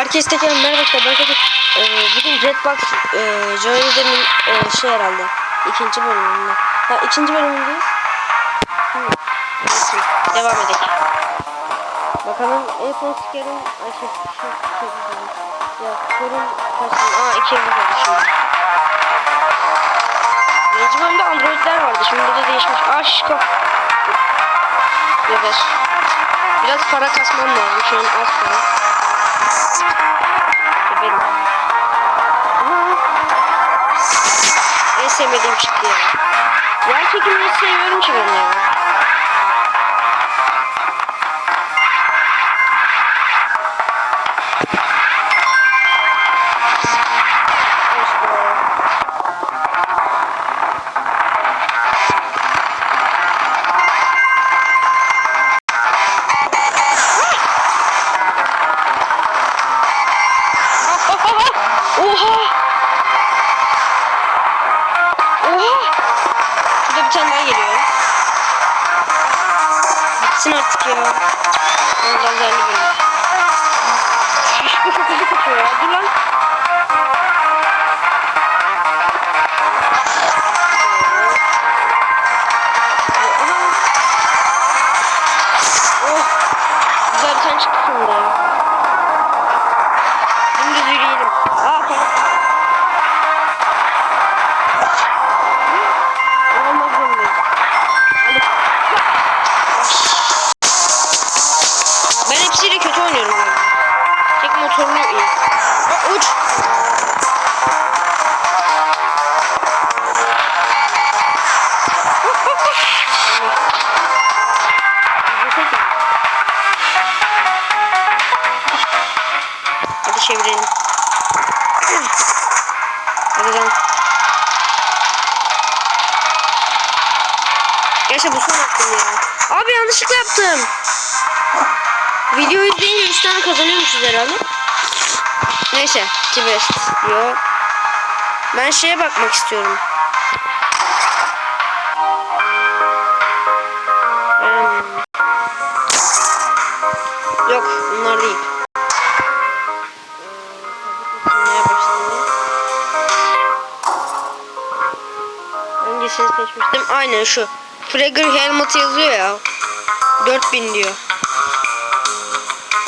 Herkes tekrar merhaba arkadaşlar. Ee, bugün Jetbox e, Joy'de'nin e, şey herhalde. ikinci bölümünde. Ha ikinci bölümündeyiz. Neyse, Devam edelim. Bakalım son sikerim. Ay şey, şey, şey, şey. Ya sorun kaç Aa iki yıldız oldu şimdi. Birinci bölümde androidler vardı. Şimdi de değişmiş. Şişko. Geber. Biraz para kasmam lazım. Şu an az para. Aha. En sevmediğim çıktı ya. Yer çekimini seviyorum ki ben ya. Oha! Oha! Şurada bir tane daha geliyor. Bitsin artık ya. Allah zerli benim. Şişko hızlı kaçıyor ya. Dur lan. Hepsiyle kötü oynuyorum. Tek motorlu iyi. Aa, uç. Hadi çevirelim. Gerçi bu son hakkım ya. Abi yanlışlıkla yaptım. Video izleyince 3 tane kazanıyormuşuz herhalde. Neyse. Tibest. Yok. Ben şeye bakmak istiyorum. Hmm. Yok bunlar değil. Hangisini seçmiştim? Aynen şu. Fragger Helmet yazıyor ya. 4000 diyor.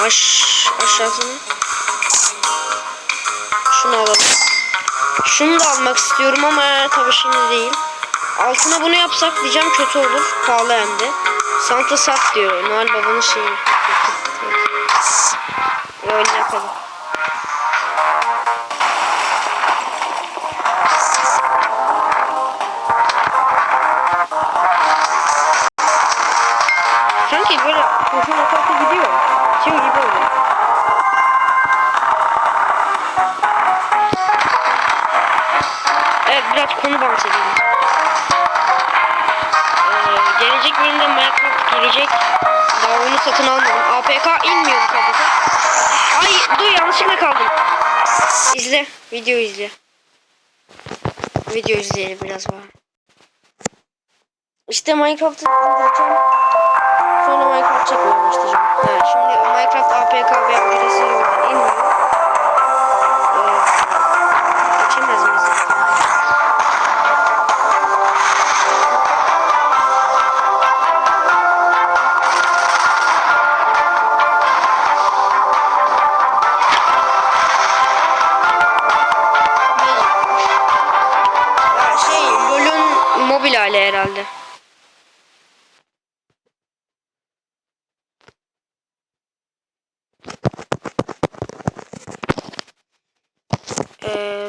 Aş aşağısını. Şunu alalım. Şunu da almak istiyorum ama tabii şimdi değil. Altına bunu yapsak diyeceğim kötü olur. Pahalı hem de. Santa sat diyor. Noel babanın şeyi. Öyle yapalım. Sanki böyle kurşun atarsa gidiyor. Şey gibi oluyor. Evet biraz konu bahsedelim. Ee, gelecek bölümde Minecraft gelecek. Daha onu satın almadım. APK inmiyor bu. Ay dur yanlışlıkla kaldım. İzle. Video izle. Video izleyelim biraz var. İşte Minecraft'ı. Sonra Minecraft çekmeye başlayacağım. Ha, şimdi Minecraft APK veya birisi yoldan inmiyor.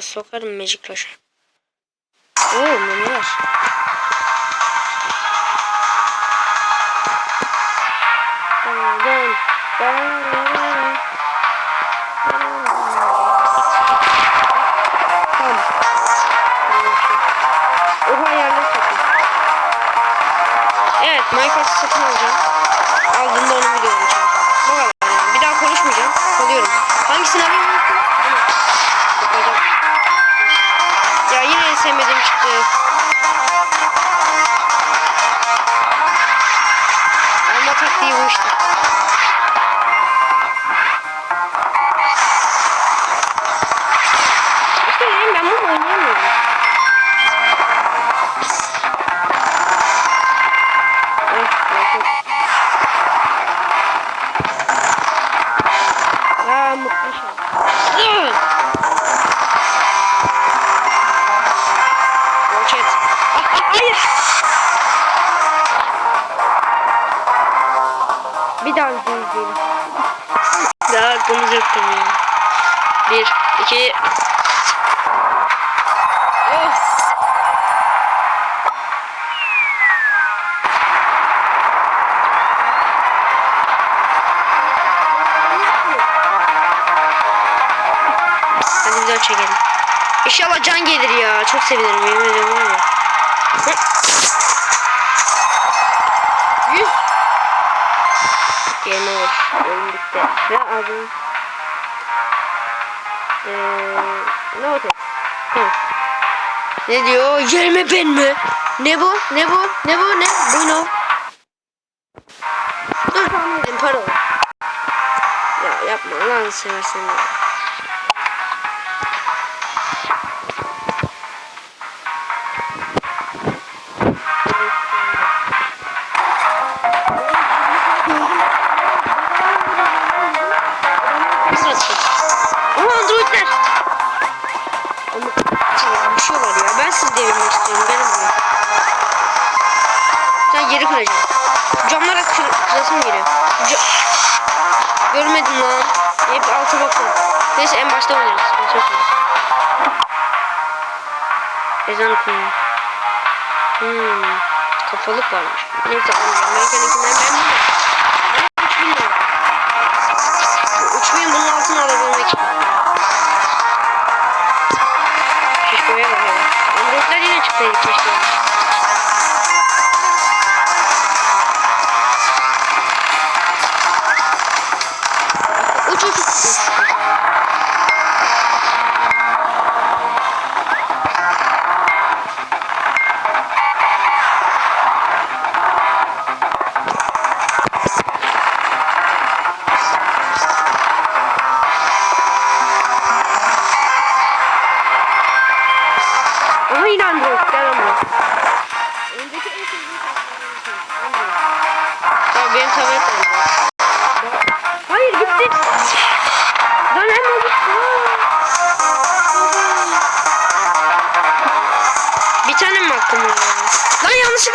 Sokarım Magic Rush'a. Oo memeler. Dın, dın, dın. звідти і вийшли. Yeah! Tabii ya. Bir, iki... Hadi daha çekelim. İnşallah can gelir ya. Çok sevinirim yemin ediyorum. Game over. Ve aldım. Eee... Ne oldu? Ne diyor? Yerime ben mi? Ne bu? Ne bu? Ne bu? Ne? Bu ne? Dur edin para var. Ya yapma lan seversen ya. Camlara kır kırasım geliyor. Ca Görmedim lan. Hep alta bakın. Neyse en başta oynarız. Ezan okunuyor. Hmm. Kafalık varmış. Neyse almayacağım. Amerika'nınkinden ben bilmiyorum.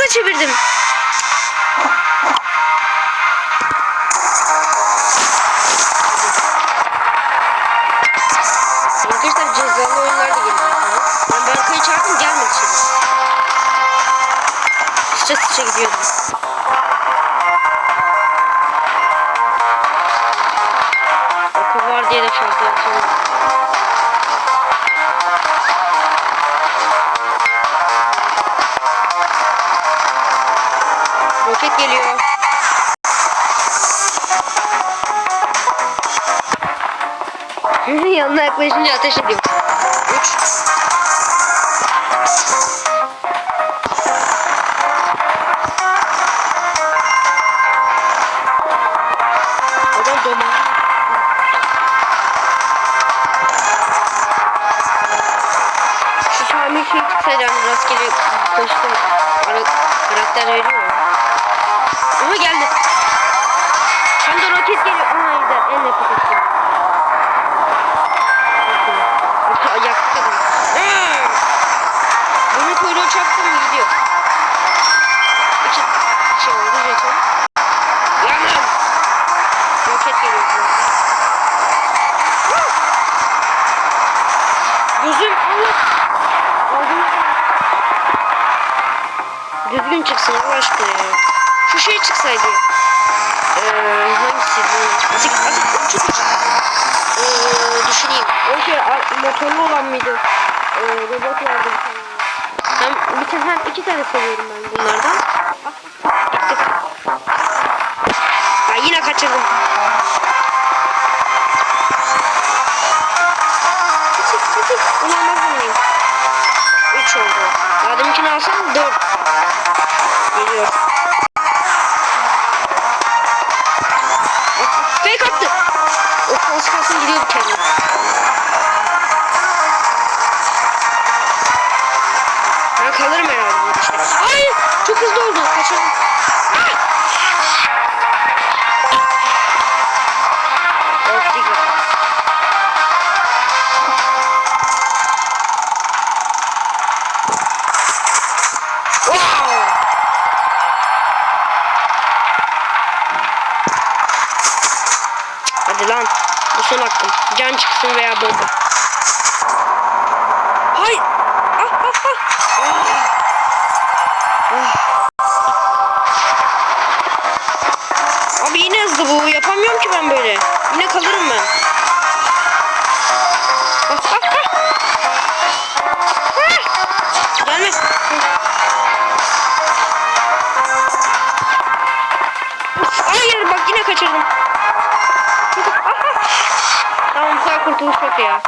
Yanlışlıkla çevirdim. Arkadaşlar cezalı oyunlar da geliyor. Ben Berkay'ı çağırdım gelmedi şimdi. Sıça sıça gidiyordum. Yanına yaklaşınca ateş ediyor. 3 Adam doma. Şu Sami şey çıksaydı hani rastgele koştum. Ara karakter veriyor. Ama geldi. Hem de roket geliyor. Aa güzel. En nefret ettim. Şey. Eee hangisi bu? Azıcık azıcık uç uç. Eee düşüneyim. O şey motorlu olan mıydı? Eee robot vardı bir tane. Hem bir tane hem iki tane seviyorum ben bunlardan. Ah, Gittik. Ya yine kaçırdım. Kaçık kaçık. Ulanmaz mıyım? Üç oldu. Daha deminkini alsam dört. Geliyor. Çıksın veya. Hay. Ah ah ah. Abi yine hızlı bu. Yapamıyorum ki ben böyle. Yine kalırım ben. Ah, ah, ah. Hayır bak yine kaçırdım. Ah. Tamam bu kadar kurtuluş yok ya.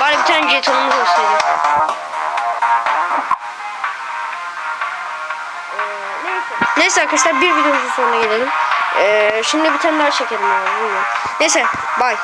Bari bir tane jetonumuz olsaydı. Ee, neyse. Arkadaşlar bir videomuzun sonuna gelelim. Ee, şimdi bir tane daha çekelim. Neyse bye.